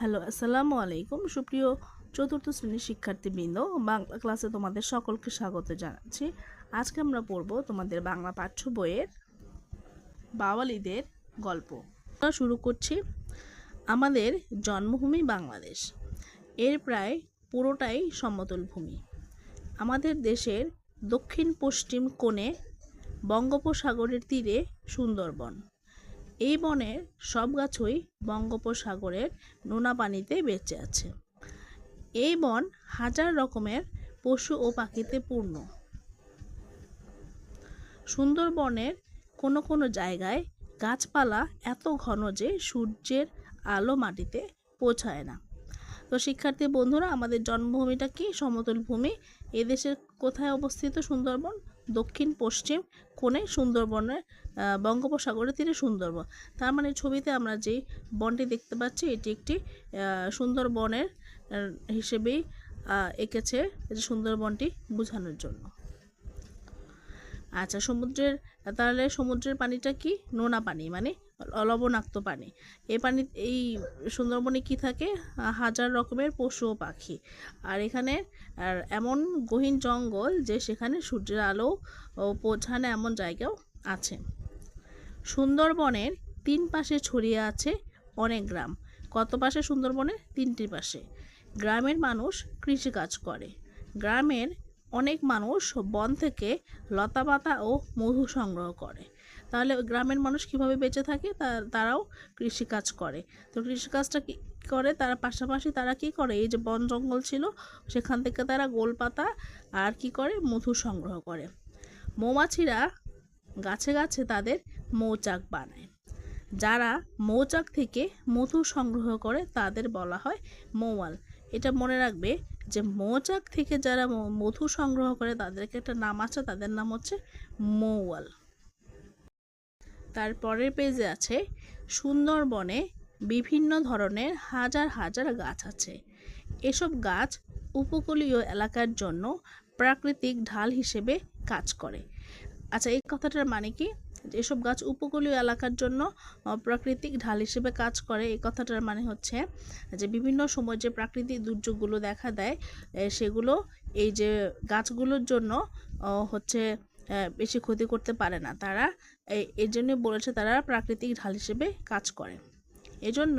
Hello, আসসালামু আলাইকুম। সুপ্রিয় চতুর্থ শ্রেণির শিক্ষার্থীবৃন্দ, বাংলা ক্লাসে তোমাদের সকলকে স্বাগত জানাচ্ছি। আজকে আমরা পড়ব তোমাদের বাংলা পাঠ্য বইয়ের বাওয়ালিদের গল্প। আমরা শুরু করছি, আমাদের জন্মভূমি বাংলাদেশ। এর প্রায় পুরোটাই সমতল ভূমি। আমাদের দেশের দক্ষিণ পশ্চিম কোণে বঙ্গোপসাগরের তীরে সুন্দরবন। এই বনের সব গাছই বঙ্গোপসাগরের নোনা পানিতে বেঁচে আছে। এই বন হাজার রকমের পশু ও পাখিতে পূর্ণ। সুন্দরবনের কোনো কোনো জায়গায় গাছপালা এত ঘন যে সূর্যের আলো মাটিতে পৌঁছায় না। তো শিক্ষার্থী বন্ধুরা, আমাদের জন্মভূমিটা কি? সমতল ভূমি। এদেশের কোথায় অবস্থিত সুন্দরবন? দক্ষিণ পশ্চিম কোণে সুন্দরবনের বঙ্গোপসাগরের তীরে সুন্দরবন। তার মানে ছবিতে আমরা যে বনটি দেখতে পাচ্ছি, এটি একটি সুন্দরবনের হিসেবেই এঁকেছে সুন্দরবনটি বোঝানোর জন্য। আচ্ছা সমুদ্রের, তাহলে সমুদ্রের পানিটা কি? নোনা পানি মানে লবণাক্ত পানি। এই পানি, এই সুন্দরবনে কি থাকে? হাজার রকমের পশু ও পাখি। আর এখানে, আর এমন গহীন জঙ্গল যে সেখানে সূর্যের আলো পৌঁছানো এমন জায়গাও আছে। সুন্দরবনের তিন পাশে ছড়িয়ে আছে অনেক গ্রাম। কত পাশে সুন্দরবনের? তিনটি পাশে। গ্রামের মানুষ কৃষিকাজ করে। গ্রামের অনেক মানুষ বন থেকে লতাপাতা ও মধু সংগ্রহ করে। তাহলে গ্রামের মানুষ কীভাবে বেঁচে থাকে? তারাও কৃষিকাজ করে। তো কৃষিকাজটা কি করে? তারা পাশাপাশি তারা কি করে? এই যে বন জঙ্গল ছিল, সেখান থেকে তারা গোলপাতা আর কি করে? মধু সংগ্রহ করে। মৌমাছিরা গাছে গাছে তাদের মৌচাক বানায়। যারা মৌচাক থেকে মধু সংগ্রহ করে, তাদের বলা হয় মৌয়াল। এটা মনে রাখবে যে মৌচাক থেকে যারা মধু সংগ্রহ করে তাদেরকে একটা নাম আছে, তাদের নাম হচ্ছে মৌয়াল। তারপরের পেজে আছে, সুন্দরবনে বিভিন্ন ধরনের হাজার হাজার গাছ আছে। এসব গাছ উপকূলীয় এলাকার জন্য প্রাকৃতিক ঢাল হিসেবে কাজ করে। আচ্ছা এই কথাটার মানে কি? এসব গাছ উপকূলীয় এলাকার জন্য প্রাকৃতিক ঢাল হিসেবে কাজ করে। এই কথাটার মানে হচ্ছে যে বিভিন্ন সময় যে প্রাকৃতিক দুর্যোগগুলো দেখা দেয় সেগুলো এই যে গাছগুলোর জন্য হচ্ছে বেশি ক্ষতি করতে পারে না। তারা এই জন্য বলেছে তারা প্রাকৃতিক ঢাল হিসেবে কাজ করে। এজন্য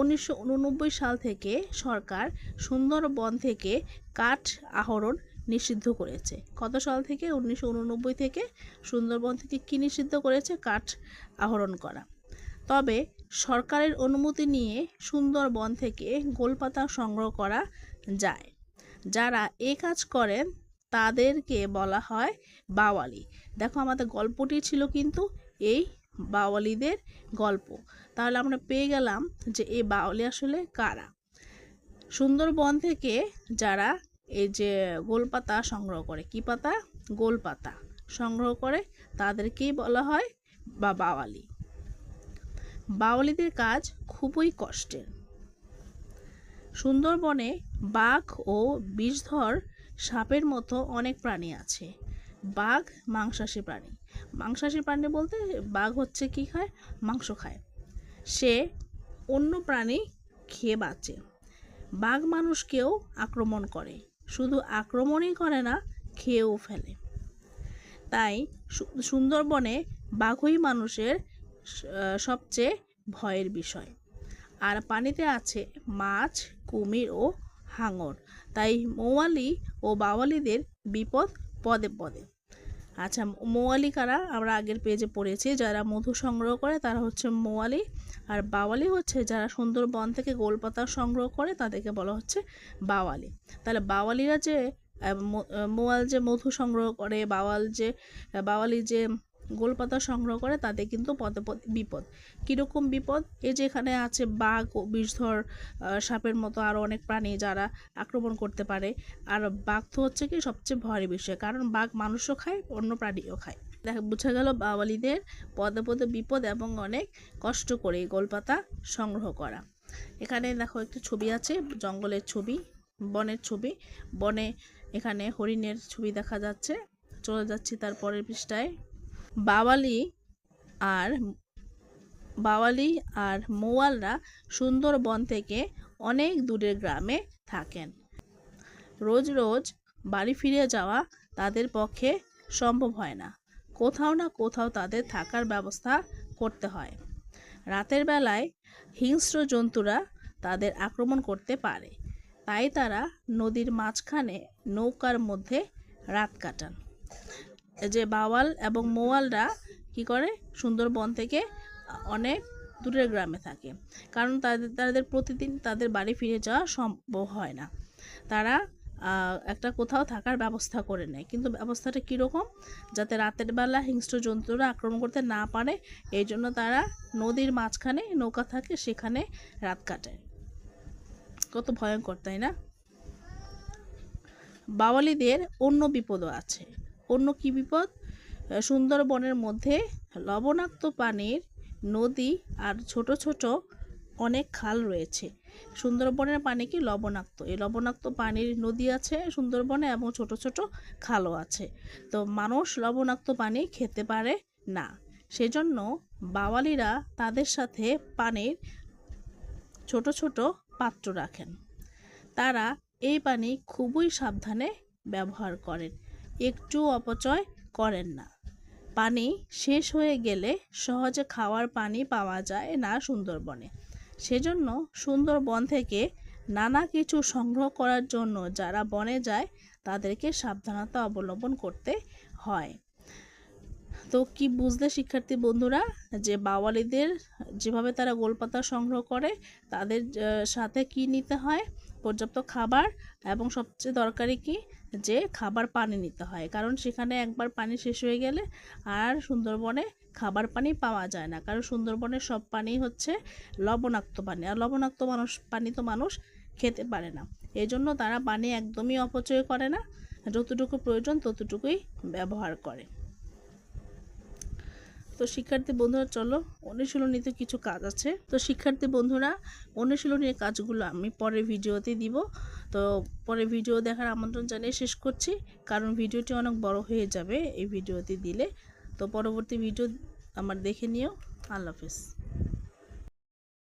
উনিশশো উননব্বই সাল থেকে সরকার সুন্দরবন থেকে কাঠ আহরণ নিষিদ্ধ করেছে। কত সাল থেকে? উনিশশো উননব্বই থেকে সুন্দরবন থেকে কী নিষিদ্ধ করেছে? কাঠ আহরণ করা। তবে সরকারের অনুমতি নিয়ে সুন্দরবন থেকে গোলপাতা সংগ্রহ করা যায়। যারা এ কাজ করেন, তাদেরকে বলা হয় বাওয়ালি। দেখো আমাদের গল্পটি ছিল কিন্তু এই বাওয়ালিদের গল্প। তাহলে আমরা পেয়ে গেলাম যে এই বাওয়ালি আসলে কারা? সুন্দরবন থেকে যারা এই যে গোলপাতা সংগ্রহ করে, কি পাতা? গোলপাতা সংগ্রহ করে তাদেরকেই বলা হয় বা বাওয়ালি। বাওয়ালিদের কাজ খুবই কষ্টের। সুন্দরবনে বাঘ ও বিষধর সাপের মতো অনেক প্রাণী আছে। বাঘ মাংসাশী প্রাণী। মাংসাশী প্রাণী বলতে বাঘ হচ্ছে কি খায়? মাংস খায়। সে অন্য প্রাণী খেয়ে বাঁচে। বাঘ মানুষকেও আক্রমণ করে। শুধু আক্রমণই করে না, খেয়েও ফেলে। তাই সুন্দরবনে বাঘই মানুষের সবচেয়ে ভয়ের বিষয়। আর পানিতে আছে মাছ, কুমির ও হাঙর। তাই মৌয়ালি ও বাওয়ালিদের বিপদ পদে পদে। আচ্ছা মোয়ালি কারা? আমরা আগের পেজে পড়েছি। যারা মধু সংগ্রহ করে, তারা হচ্ছে মোয়ালি। আর বাওয়ালি হচ্ছে যারা সুন্দরবন থেকে গোলপাতা সংগ্রহ করে, তাদেরকে বলা হচ্ছে বাওয়ালি। তাহলে বাওয়ালিরা যে মোয়াল যে মধু সংগ্রহ করে, বাওয়াল যে, বাওয়ালি যে গোলপাতা সংগ্রহ করে তাদের কিন্তু পদে পদে বিপদ। কীরকম বিপদ? এই যে এখানে আছে বাঘ ও বিষধর সাপের মতো আরও অনেক প্রাণী যারা আক্রমণ করতে পারে। আর বাঘ তো হচ্ছে কি সবচেয়ে ভয়ের বিষয়, কারণ বাঘ মানুষও খায়, অন্য প্রাণীও খায়। দেখা, বোঝা গেল বাওয়ালিদের পদে পদে বিপদ এবং অনেক কষ্ট করে গোলপাতা সংগ্রহ করা। এখানে দেখো একটা ছবি আছে, জঙ্গলের ছবি, বনের ছবি। বনে এখানে হরিণের ছবি দেখা যাচ্ছে। চলে যাচ্ছি তার পরের পৃষ্ঠায়। বাওয়ালি আর বাওয়ালি আর মোয়ালরা সুন্দরবন থেকে অনেক দূরের গ্রামে থাকেন। রোজ রোজ বাড়ি ফিরে যাওয়া তাদের পক্ষে সম্ভব হয় না। কোথাও না কোথাও তাদের থাকার ব্যবস্থা করতে হয়। রাতের বেলায় হিংস্র জন্তুরা তাদের আক্রমণ করতে পারে। তাই তারা নদীর মাঝখানে নৌকার মধ্যে রাত কাটান। যে বাওয়াল এবং মোয়ালরা কি করে? সুন্দরবন থেকে অনেক দূরের গ্রামে থাকে। কারণ তাদের তাদের প্রতিদিন তাদের বাড়ি ফিরে যাওয়া সম্ভব হয় না। তারা একটা কোথাও থাকার ব্যবস্থা করে নেয়। কিন্তু ব্যবস্থাটা কীরকম? যাতে রাতের বেলা হিংস্র জন্তুরা আক্রমণ করতে না পারে, এই জন্য তারা নদীর মাঝখানে নৌকা থাকে, সেখানে রাত কাটায় কত ভয়ঙ্কর, তাই না? বাওয়ালিদের অন্য বিপদও আছে। অন্য কি বিপদ? সুন্দরবনের মধ্যে লবণাক্ত পানির নদী আর ছোট ছোট অনেক খাল রয়েছে। সুন্দরবনের পানি কি লবণাক্ত? এই লবণাক্ত পানির নদী আছে সুন্দরবনে এবং ছোট ছোট খালও আছে। তো মানুষ লবণাক্ত পানি খেতে পারে না। সেজন্য বাওয়ালিরা তাদের সাথে পানির ছোট ছোট পাত্র রাখেন। তারা এই পানি খুবই সাবধানে ব্যবহার করেন। একটু অপচয় করেন না। পানি শেষ হয়ে গেলে সহজে খাওয়ার পানি পাওয়া যায় না সুন্দরবনে। সেজন্য সুন্দরবন থেকে নানা কিছু সংগ্রহ করার জন্য যারা বনে যায়, তাদেরকে সাবধানতা অবলম্বন করতে হয়। তো কি বুঝলে শিক্ষার্থী বন্ধুরা? যে বাওয়ালিদের যেভাবে তারা গোলপাতা সংগ্রহ করে, তাদের সাথে কি নিতে হয়? পর্যাপ্ত খাবার এবং সবচেয়ে দরকারি কি? যে খাবার পানি নিতে হয়। কারণ সেখানে একবার পানি শেষ হয়ে গেলে আর সুন্দরবনে খাবার পানি পাওয়া যায় না। কারণ সুন্দরবনের সব পানি হচ্ছে লবণাক্ত পানি। আর লবণাক্ত মানুষ, পানি তো মানুষ খেতে পারে না। এই জন্য তারা পানি একদমই অপচয় করে না। যতটুকু প্রয়োজন ততটুকুই ব্যবহার করে। তো শিক্ষার্থী বন্ধুরা, চলো অনুশীলনীতে কিছু কাজ আছে। তো শিক্ষার্থী বন্ধুরা, অনুশীলনীর কাজগুলো আমি পরে ভিডিওতে দিব। তো পরে ভিডিও দেখার আমন্ত্রণ জানিয়ে শেষ করছি। কারণ ভিডিওটি অনেক বড় হয়ে যাবে এই ভিডিওতে দিলে। তো পরবর্তী ভিডিও আমার দেখে নিও। আল্লাহ হাফেজ।